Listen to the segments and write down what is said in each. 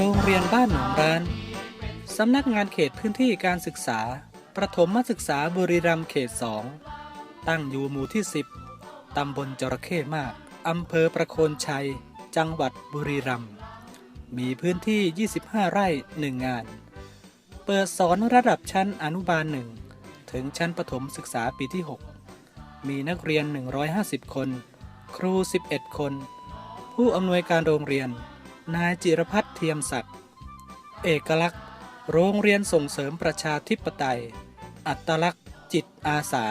โรงเรียนบ้านหนองร้าน สำนักงานเขตพื้นที่การศึกษา ประถมศึกษาบุรีรัมย์เขต 2 ตั้งอยู่หมู่ที่ 10 ตำบลจระเข้มาก อำเภอประโคนชัย จังหวัดบุรีรัมย์ มีพื้นที่ 25 ไร่ 1 งาน เปิดสอนระดับชั้นอนุบาล1ถึงชั้นประถมศึกษาปีที่ 6 มีนักเรียน 150 คน ครู 11 คน ผู้อำนวยการโรงเรียน นายจิรพัฒน์เทียมศักดิ์เอกลักษณ์ โรงเรียนส่งเสริมประชาธิปไตย อัตลักษณ์จิตอาสา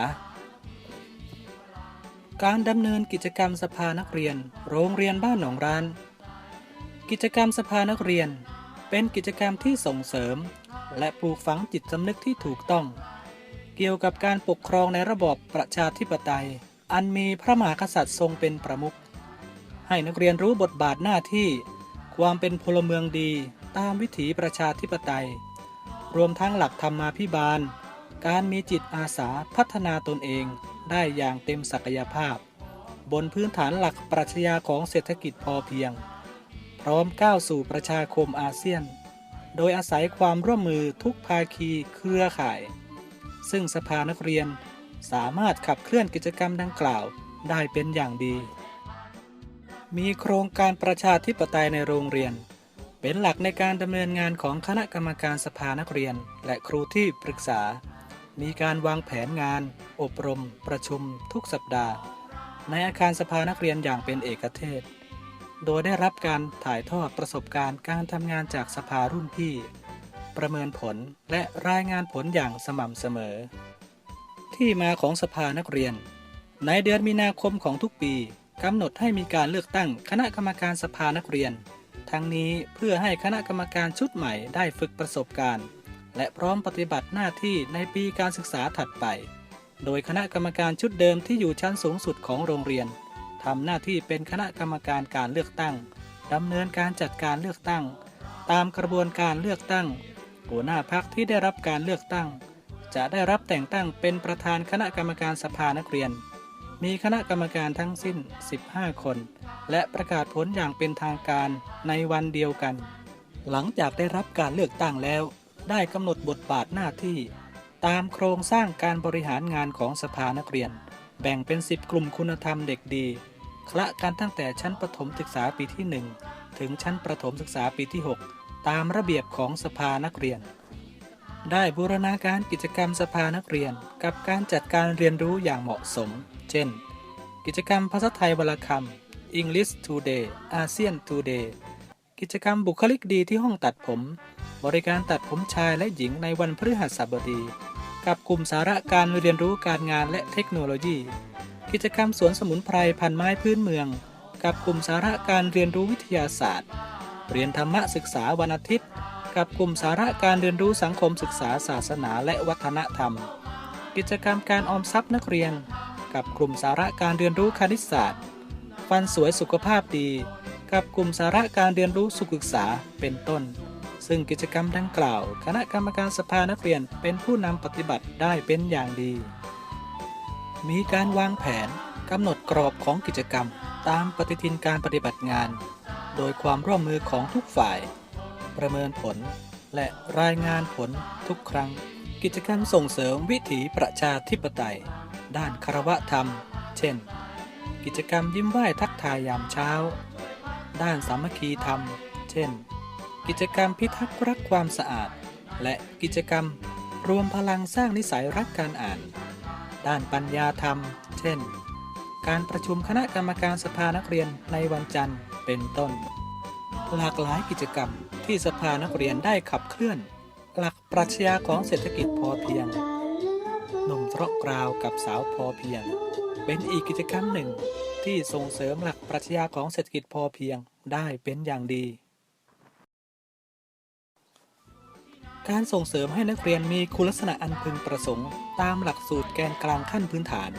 การดำเนินกิจกรรมสภานักเรียน โรงเรียนบ้านหนองร้าน กิจกรรมสภานักเรียน เป็นกิจกรรมที่ส่งเสริม และปลูกฝังจิตสำนึกที่ถูกต้อง เกี่ยวกับการปกครองในระบอบประชาธิปไตย อันมีพระมหากษัตริย์ทรงเป็นประมุขให้นักเรียนรู้บทบาทหน้าที่ ความเป็นพลเมืองดีตามวิถีประชาธิปไตย รวมทั้งหลักธรรมาภิบาล การมีจิตอาสาพัฒนาตนเองได้อย่างเต็มศักยภาพ บนพื้นฐานหลักปรัชญาของเศรษฐกิจพอเพียง พร้อมก้าวสู่ประชาคมอาเซียน โดยอาศัยความร่วมมือทุกภาคีเครือข่าย ซึ่งสภานักเรียนสามารถขับเคลื่อนกิจกรรมดังกล่าวได้เป็นอย่างดี มีโครงการประชาธิปไตยในโรงเรียน เป็นหลักในการดำเนินงานของคณะกรรมการสภานักเรียน และครูที่ปรึกษา มีการวางแผนงาน อบรม ประชุม ทุกสัปดาห์ ในอาคารสภานักเรียนอย่างเป็นเอกเทศ โดยได้รับการถ่ายทอดประสบการณ์การทำงานจากสภารุ่นพี่ ประเมินผลและรายงานผลอย่างสม่ำเสมอ ที่มาของสภานักเรียน ในเดือนมีนาคมของทุกปี กำหนดให้มีการเลือกตั้งคณะกรรมการสภานักเรียน ทั้งนี้เพื่อให้คณะกรรมการชุดใหม่ได้ฝึกประสบการณ์ และพร้อมปฏิบัติหน้าที่ในปีการศึกษาถัดไป โดยคณะกรรมการชุดเดิมที่อยู่ชั้นสูงสุดของโรงเรียนทำหน้าที่เป็นคณะกรรมการการเลือกตั้งดำเนินการจัดการเลือกตั้ง ตามกระบวนการเลือกตั้ง หัวหน้าพักที่ได้รับการเลือกตั้ง จะได้รับแต่งตั้งเป็นประธานคณะกรรมการสภานักเรียน มีคณะกรรมการทั้งสิ้น 15 คน และประกาศผลอย่างเป็นทางการในวันเดียวกัน หลังจากได้รับการเลือกตั้งแล้ว ได้กำหนดบทบาทหน้าที่ ตามโครงสร้างการบริหารงานของสภานักเรียน แบ่งเป็น 10 กลุ่มคุณธรรมเด็กดีคละกันตั้งแต่ชั้นประถมศึกษาปีที่ 1 ถึงชั้นประถมศึกษาปีที่ 6 ตามระเบียบของสภานักเรียน ได้บูรณาการกิจกรรมสภานักเรียนกับการจัดการเรียนรู้อย่างเหมาะสม เช่น กิจกรรมภาษาไทยวรรณคำ English Today อาเซียน Today กิจกรรมบุคลิกดีที่ห้องตัดผม บริการตัดผมชายและหญิงในวันพฤหัสบดี กับกลุ่มสาระการเรียนรู้การงานและเทคโนโลยี กิจกรรมสวนสมุนไพรพันไม้พื้นเมือง กับกลุ่มสาระการเรียนรู้วิทยาศาสตร์ เรียนธรรมะศึกษาวันอาทิตย์ กับกลุ่มสาระการเรียนรู้สังคมศึกษาศาสนาและวัฒนธรรม กิจกรรมการออมทรัพย์นักเรียน กับกลุ่มสาระการเรียนรู้คณิตศาสตร์ ฟันสวยสุขภาพดี กับกลุ่มสาระการเรียนรู้สุขศึกษาเป็นต้น ซึ่งกิจกรรมดังกล่าว คณะกรรมการสภานักเรียนเป็นผู้นำปฏิบัติได้เป็นอย่างดี มีการวางแผนกำหนดกรอบของกิจกรรม ตามปฏิทินการปฏิบัติงาน โดยความร่วมมือของทุกฝ่าย ประเมินผล และรายงานผลทุกครั้ง กิจกรรมส่งเสริมวิถีประชาธิปไตย ด้านคารวะธรรม เช่น กิจกรรมยิ้มไหว้ทักทายยามเช้า ด้านสามัคคีธรรม เช่น กิจกรรมพิทักษ์รักความสะอาด และกิจกรรมรวมพลังสร้างนิสัยรักการอ่าน ด้านปัญญาธรรม เช่น การประชุมคณะกรรมการสภานักเรียนในวันจันทร์เป็นต้น หลากหลายกิจกรรมที่สภานักเรียนได้ขับเคลื่อน หลักปรัชญาของเศรษฐกิจพอเพียง หนุ่มเราะกราวกับสาวพอเพียง เป็นอีกกิจกรรมหนึ่งที่ส่งเสริมหลักปรัชญาของเศรษฐกิจพอเพียงได้เป็นอย่างดี การส่งเสริมให้นักเรียนมีคุณลักษณะอันพึงประสงค์ ตามหลักสูตรแกนกลางขั้นพื้นฐาน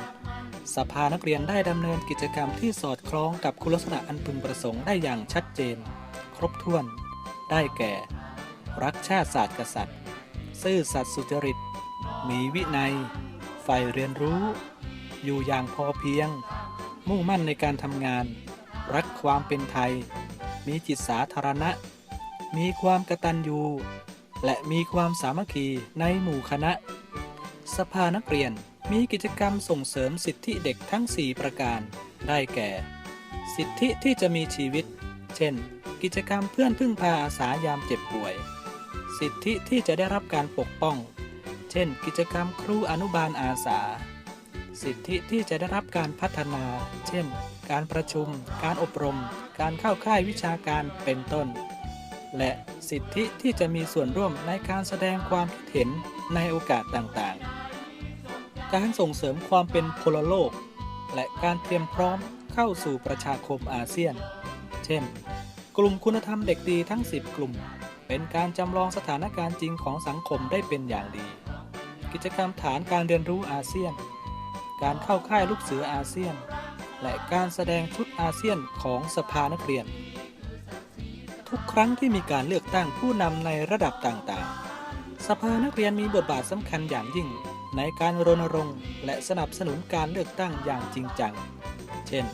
สภานักเรียนได้ดำเนินกิจกรรมที่สอดคล้องกับคุณลักษณะอันพึงประสงค์ได้อย่างชัดเจน ครบถ้วน ได้แก่ รักชาติศาสตร์กษัตริย์ ซื่อสัตย์สุจริต มีวินัย ใฝ่เรียนรู้ อยู่อย่างพอเพียง มุ่งมั่นในการทำงาน รักความเป็นไทย มีจิตสาธารณะ มีความกตัญญู และมีความสามัคคีในหมู่คณะ สภานักเรียนมีกิจกรรมส่งเสริมสิทธิเด็กทั้ง 4 ประการ ได้แก่ สิทธิที่จะมีชีวิต เช่น กิจกรรมเพื่อนพึ่งพาอาสายามเจ็บป่วย สิทธิที่จะได้รับการปกป้อง เช่น กิจกรรมครูอนุบาลอาสา สิทธิที่จะได้รับการพัฒนา เช่น การประชุม การอบรม การเข้าค่ายวิชาการเป็นต้น และสิทธิที่จะมีส่วนร่วมในการแสดงความคิดเห็นในโอกาสต่างๆ การส่งเสริมความเป็นพลโลก และการเตรียมพร้อมเข้าสู่ประชาคมอาเซียน เช่น กลุ่มคุณธรรมเด็กดีทั้ง 10 กลุ่มเป็นการจำลองสถานการณ์จริงของสังคมได้เป็นอย่างดี กิจกรรมฐานการเรียนรู้อาเซียน การเข้าค่ายลูกเสืออาเซียน และการแสดงชุดอาเซียนของสภานักเรียน ทุกครั้งที่มีการเลือกตั้งผู้นำในระดับต่างๆ สภานักเรียนมีบทบาทสำคัญอย่างยิ่ง ในการรณรงค์และสนับสนุนการเลือกตั้งอย่างจริงจัง เช่น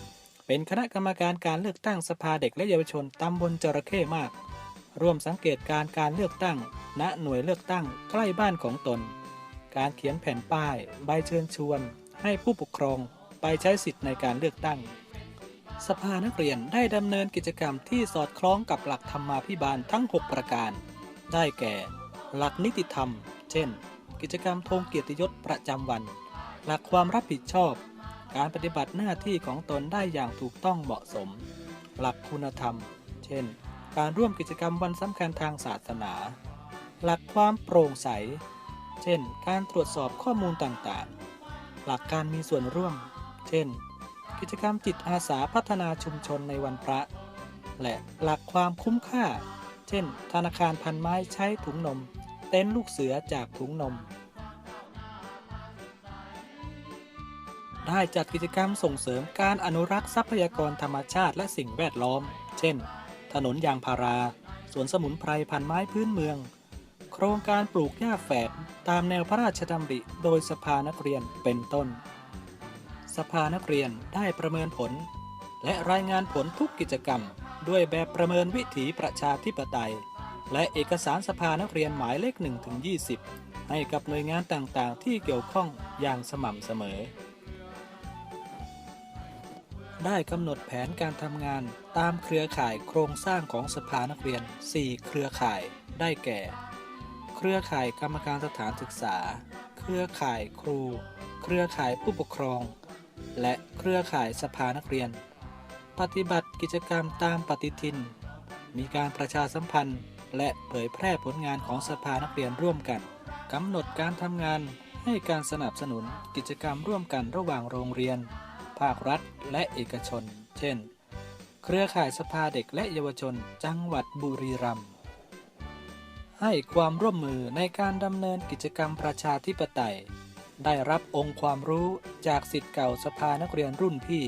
เป็นคณะกรรมการการเลือกตั้งสภาเด็กและเยาวชนตำบลจระเข้มาก ร่วมสังเกตการการเลือกตั้ง ณหน่วยเลือกตั้งใกล้บ้านของตน การเขียนแผ่นป้าย ใบเชิญชวน ให้ผู้ปกครองไปใช้สิทธิ์ในการเลือกตั้ง สภานักเรียนได้ดำเนินกิจกรรมที่สอดคล้องกับหลักธรรมาภิบาลทั้ง 6 ประการ ได้แก่ หลักนิติธรรม เช่น กิจกรรมธงเกียรติยศประจำวัน หลักความรับผิดชอบ การปฏิบัติหน้าที่ของตนได้อย่างถูกต้องเหมาะสม หลักคุณธรรม เช่น การร่วมกิจกรรมวันสำคัญทางศาสนา หลักความโปร่งใส เช่น การตรวจสอบข้อมูลต่างๆ หลักการมีส่วนร่วม เช่น กิจกรรมจิตอาสาพัฒนาชุมชนในวันพระ และหลักความคุ้มค่า เช่น ธนาคารพันไม้ใช้ถุงนม เต็นท์ลูกเสือจากถุงนม ได้จัดกิจกรรมส่งเสริมการอนุรักษ์ทรัพยากรธรรมชาติและสิ่งแวดล้อม เช่น ถนนยางพารา สวนสมุนไพรพันไม้พื้นเมือง โครงการปลูกหญ้าแฝดตามแนวพระราชดำริโดยสภานักเรียนเป็นต้น สภานักเรียนได้ประเมินผล และรายงานผลทุกกิจกรรม ด้วยแบบประเมินวิถีประชาธิปไตย และเอกสารสภานักเรียนหมายเลข1ถึง20 ให้กับหน่วยงานต่างๆ ที่เกี่ยวข้องอย่างสม่ำเสมอ ได้กำหนดแผนการทำงานตามเครือข่ายโครงสร้างของสภานักเรียน 4 เครือข่ายได้แก่ เครือข่ายกรรมการสถานศึกษา เครือข่ายครู เครือข่ายผู้ปกครอง และเครือข่ายสภานักเรียน ปฏิบัติกิจกรรมตามปฏิทิน มีการประชาสัมพันธ์ และเผยแพร่ผลงานของสภานักเรียนร่วมกันกำหนดการทำงานให้การสนับสนุนกิจกรรมร่วมกันระหว่างโรงเรียน ภาครัฐ และเอกชน เช่น เครือข่ายสภาเด็กและเยาวชน จังหวัดบุรีรัมย์ ให้ความร่วมมือในการดำเนินกิจกรรมประชาธิปไตย ได้รับองค์ความรู้จากสิทธิ์เก่าสภานักเรียนรุ่นพี่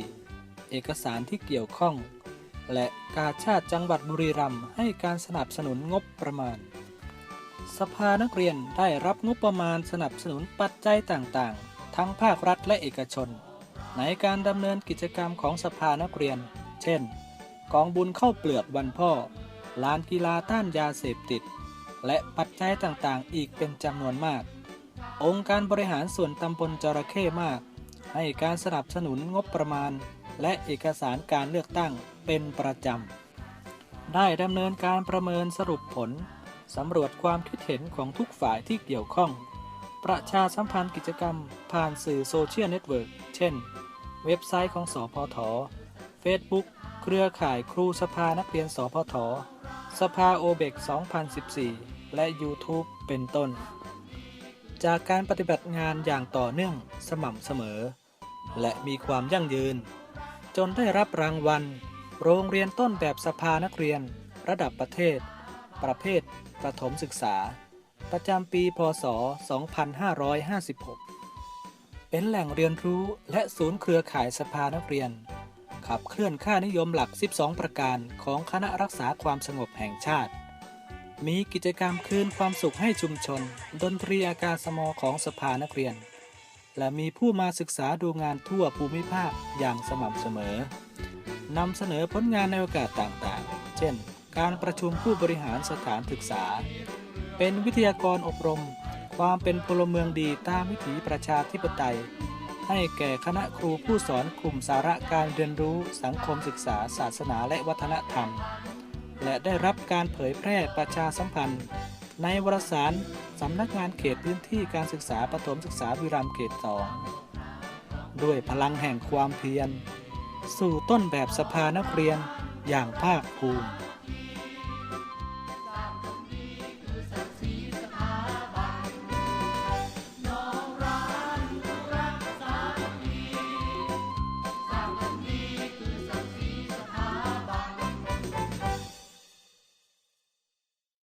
เอกสารที่เกี่ยวข้อง และกาชาติจังหวัดบุรีรัมย์ให้การสนับสนุนงบประมาณ สภานักเรียนได้รับงบประมาณสนับสนุนปัจจัยต่างๆ ทั้งภาครัฐและเอกชน ในการดำเนินกิจกรรมของสภานักเรียน เช่น กองบุญเข้าเปลือกวันพ่อลานกีฬาต้านยาเสพติด และปัจจัยต่างๆ อีกเป็นจำนวนมาก องค์การบริหารส่วนตำบลจระเข้มาก ให้การสนับสนุนงบประมาณ และเอกสารการเลือกตั้งเป็นประจำ ได้ดำเนินการประเมินสรุปผลสำรวจความคิดเห็นของทุกฝ่ายที่เกี่ยวข้อง ประชาสัมพันธ์กิจกรรมผ่านสื่อโซเชียลเน็ตเวิร์กเช่น เว็บไซต์ของสพท Facebook เครือข่ายครูสภานักเรียนสพท สภาโอเบก 2014 และ YouTube เป็นต้น จากการปฏิบัติงานอย่างต่อเนื่องสม่ำเสมอ และมีความยั่งยืน จนได้รับรางวัล โรงเรียนต้นแบบสภานักเรียน ระดับประเทศ ประเภทประถมศึกษา ประจำปี พศ 2556 เป็นแหล่งเรียนรู้และศูนย์เครือข่ายสภานักเรียน ขับเคลื่อนค่านิยมหลัก 12 ประการของคณะรักษาความสงบแห่งชาติ มีกิจกรรมคืนความสุขให้ชุมชน ดนตรีอากาศมอของสภานักเรียน และมีผู้มาศึกษาดูงานทั่วภูมิภาคอย่างสม่ำเสมอนำเสนอผลงานในโอกาสต่างๆ เช่น การประชุมผู้บริหารสถานศึกษา เป็นวิทยากรอบรม ความเป็นพลเมืองดีตามวิถีประชาธิปไตย ให้แก่คณะครูผู้สอนกลุ่มสาระการเรียนรู้สังคมศึกษาศาสนาและวัฒนธรรม และได้รับการเผยแพร่ประชาสัมพันธ์ ในวารสารสำนักงานเขตพื้นที่การศึกษาประถมศึกษาวิรัมย์เขตสองด้วยพลังแห่งความเพียร สู่ต้นแบบสภานักเรียนอย่างภาคภูมิ